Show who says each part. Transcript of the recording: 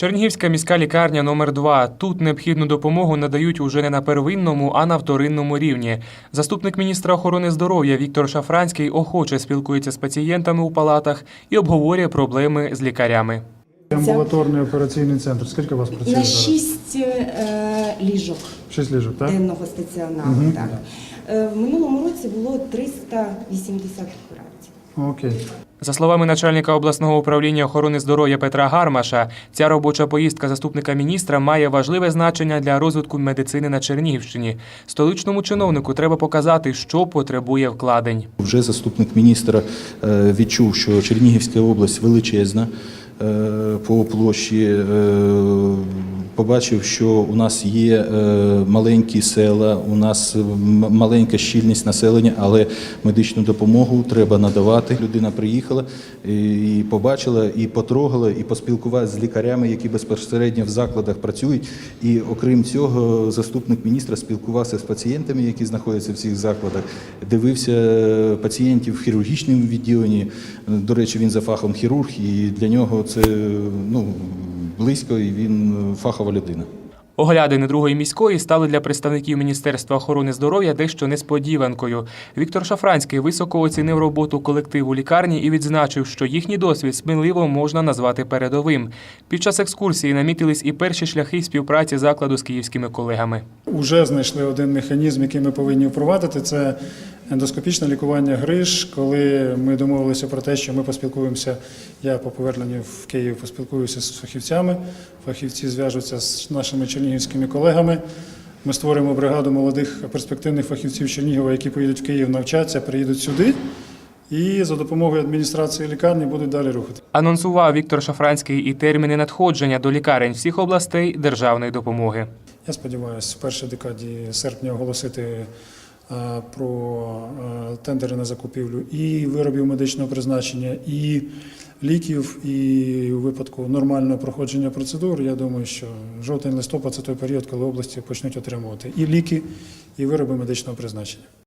Speaker 1: Чернігівська міська лікарня номер 2 Тут необхідну допомогу надають уже не на первинному, а на вторинному рівні. Заступник міністра охорони здоров'я Віктор Шафранський охоче спілкується з пацієнтами у палатах і обговорює проблеми з лікарями.
Speaker 2: Амбулаторний операційний центр. Скільки у вас працює
Speaker 3: На шість е, ліжок
Speaker 2: Шість ліжок, так?
Speaker 3: денного стаціонару.
Speaker 2: Мгм.
Speaker 3: Так. Е, в минулому році було 380 операцій.
Speaker 2: Окей.
Speaker 1: За словами начальника обласного управління охорони здоров'я Петра Гармаша, ця робоча поїздка заступника міністра має важливе значення для розвитку медицини на Чернігівщині. Столичному чиновнику треба показати, що потребує вкладень.
Speaker 4: Вже заступник міністра е, відчув, що Чернігівська область величезна е, по площі. Е, Побачив, що у нас є е, маленькі села, у нас маленька щільність населення, але медичну допомогу треба надавати. Людина приїхала і побачила, і потрогала, і поспілкувалася з лікарями, які безпосередньо в закладах працюють. І окрім цього, заступник міністра спілкувався з пацієнтами, які знаходяться в цих закладах, дивився е, пацієнтів в хірургічному відділенні. До речі, він за фахом хірург, і для нього це ну, близько, і він е, фахова людина.
Speaker 1: Оглядини другої міської стали для представників Міністерства охорони здоров'я дещо несподіванкою. Віктор Шафранський високо оцінив роботу колективу лікарні і відзначив, що їхній досвід сміливо можна назвати передовим. Під час екскурсії намітились і перші шляхи співпраці закладу з київськими колегами.
Speaker 2: Уже знайшли один механізм, який ми повинні впровадити. Це ендоскопічне лікування гриж. Коли ми домовилися про те, що ми поспілкуємося, я по поверненню в Київ поспілкуюся з фахівцями. Фахівці зв'яжуться з нашими чернігівськими колегами. Ми створимо бригаду молодих перспективних фахівців Чернігова, які поїдуть в Київ навчатися, приїдуть сюди. І за допомогою адміністрації лікарні будуть далі рухати.
Speaker 1: Анонсував Віктор Шафранський і терміни надходження до лікарень всіх областей державної допомоги.
Speaker 2: Я сподіваюся, в першій декаді серпня оголосити про е, тендери на закупівлю і виробів медичного призначення, і ліків, і у випадку нормального проходження процедур. Я думаю, що жовтень-листопад це той період, коли області почнуть отримувати і ліки, і вироби медичного призначення.